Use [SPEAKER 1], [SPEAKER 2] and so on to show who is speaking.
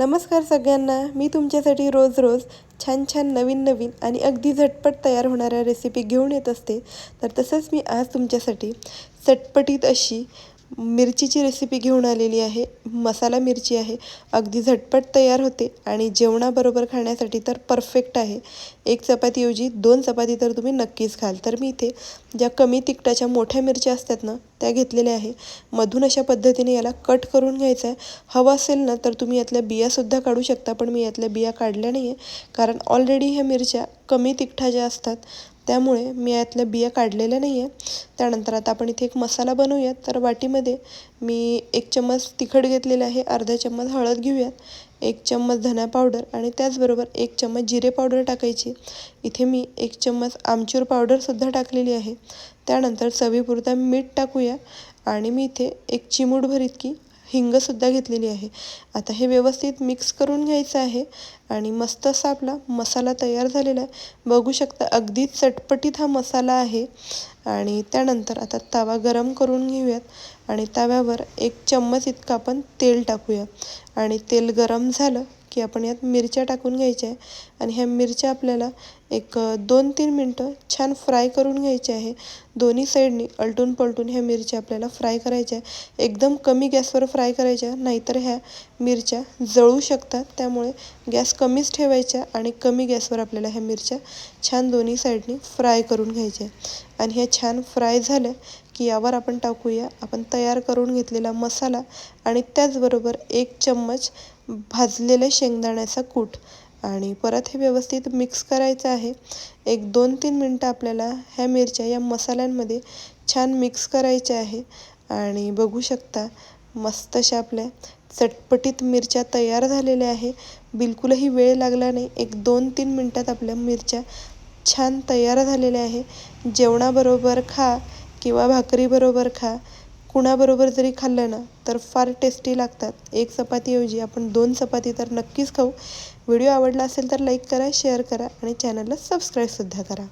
[SPEAKER 1] नमस्कार सगळ्यांना. मी तुमच्यासाठी रोज रोज छान छान नवीन नवीन आणि अगदी झटपट तयार होणाऱ्या रेसिपी घेऊन येत असते. तर तसंच मी आज तुमच्यासाठी चटपटीत अशी मिरचीची रेसिपी घेऊन आलेली आहे. मसाला मिरची आहे. अगदी झटपट तयार होते आणि जेवणाबरोबर खाण्यासाठी तर परफेक्ट आहे. एक चपातीऐवजी दोन चपाती तर तुम्ही नक्कीच खाल. तर मी इथे ज्या कमी तिखटाच्या मोठ्या मिरच्या असतात ना त्या घेतलेल्या आहे. मधून अशा पद्धतीने याला कट करून घ्यायचं आहे. हवं असेल ना तर तुम्ही यातल्या बियासुद्धा काढू शकता पण मी यातल्या बिया काढल्या नाही आहे कारण ऑलरेडी ह्या मिरच्या कमी तिखटा ज्या असतात त्यामुळे मी यातल्या बिया काढलेल्या नाही आहे त्यानंतर आता आपण इथे एक मसाला बनवूयात. तर वाटीमध्ये मी एक चम्मच तिखट घेतलेलं आहे. अर्धा चम्मच हळद घेऊयात. एक चम्मच धना पावडर आणि त्याचबरोबर एक चम्मच जिरे पावडर टाकायची. इथे मी एक चम्मच आमचूर पावडरसुद्धा टाकलेली आहे. त्यानंतर चवीपुरता मीठ टाकूया. आणि मी इथे एक चिमूटभर इतकी हिंगसुद्धा घेतलेली आहे. आता हे व्यवस्थित मिक्स करून घ्यायचं आहे आणि मस्त असा आपला मसाला तयार झालेला आहे. बघू शकता अगदी चटपटीत हा मसाला आहे. आणि त्यानंतर आता तवा गरम करून घेऊयात. आणि तव्यावर एक चम्मच इतकं आपण तेल टाकूया. आणि तेल गरम झालं की आपण यात मिरच्या टाकून घ्यायच्या आहे. आणि ह्या मिरच्या आपल्याला एक दोन तीन मिनटं छान फ्राय करून घ्यायच्या आहे. दोन्ही साईडनी अलटून पलटून ह्या मिरच्या आपल्याला फ्राय करायच्या आहे. एकदम कमी गॅसवर फ्राय करायच्या नाहीतर ह्या मिरच्या जळू शकतात. त्यामुळे गॅस कमीच ठेवायच्या आणि कमी गॅसवर आपल्याला ह्या मिरच्या छान दोन्ही साईडनी फ्राय करून घ्यायच्या आणि ह्या छान फ्राय झाल्या की यावर आपण टाकूया. आपण तयार करून घेतलेला मसाला आणि त्याचबरोबर एक चम्मच भाजलेल्या शेंगदाण्याचा कूट. आणि परत हे व्यवस्थित मिक्स करायचं आहे. एक दोन तीन मिनटं आपल्याला ह्या मिरच्या या मसाल्यांमध्ये छान मिक्स करायच्या आहे. आणि बघू शकता मस्त अशा आपल्या चटपटीत मिरच्या तयार झालेल्या आहे. बिलकुलही वेळ लागला नाही. एक दोन तीन मिनटात आपल्या मिरच्या छान तयार झालेल्या आहे. जेवणाबरोबर खा. किंवा भाकरीबरोबर खा. कुणाबरोबर जरी खाल्लं ना तर फार टेस्टी लागतात. एक चपातीऐवजी आपण दोन चपाती तर नक्कीच खाऊ. व्हिडिओ आवडला असेल तर लाईक करा शेअर करा आणि चॅनलला सबस्क्राईबसुद्धा करा.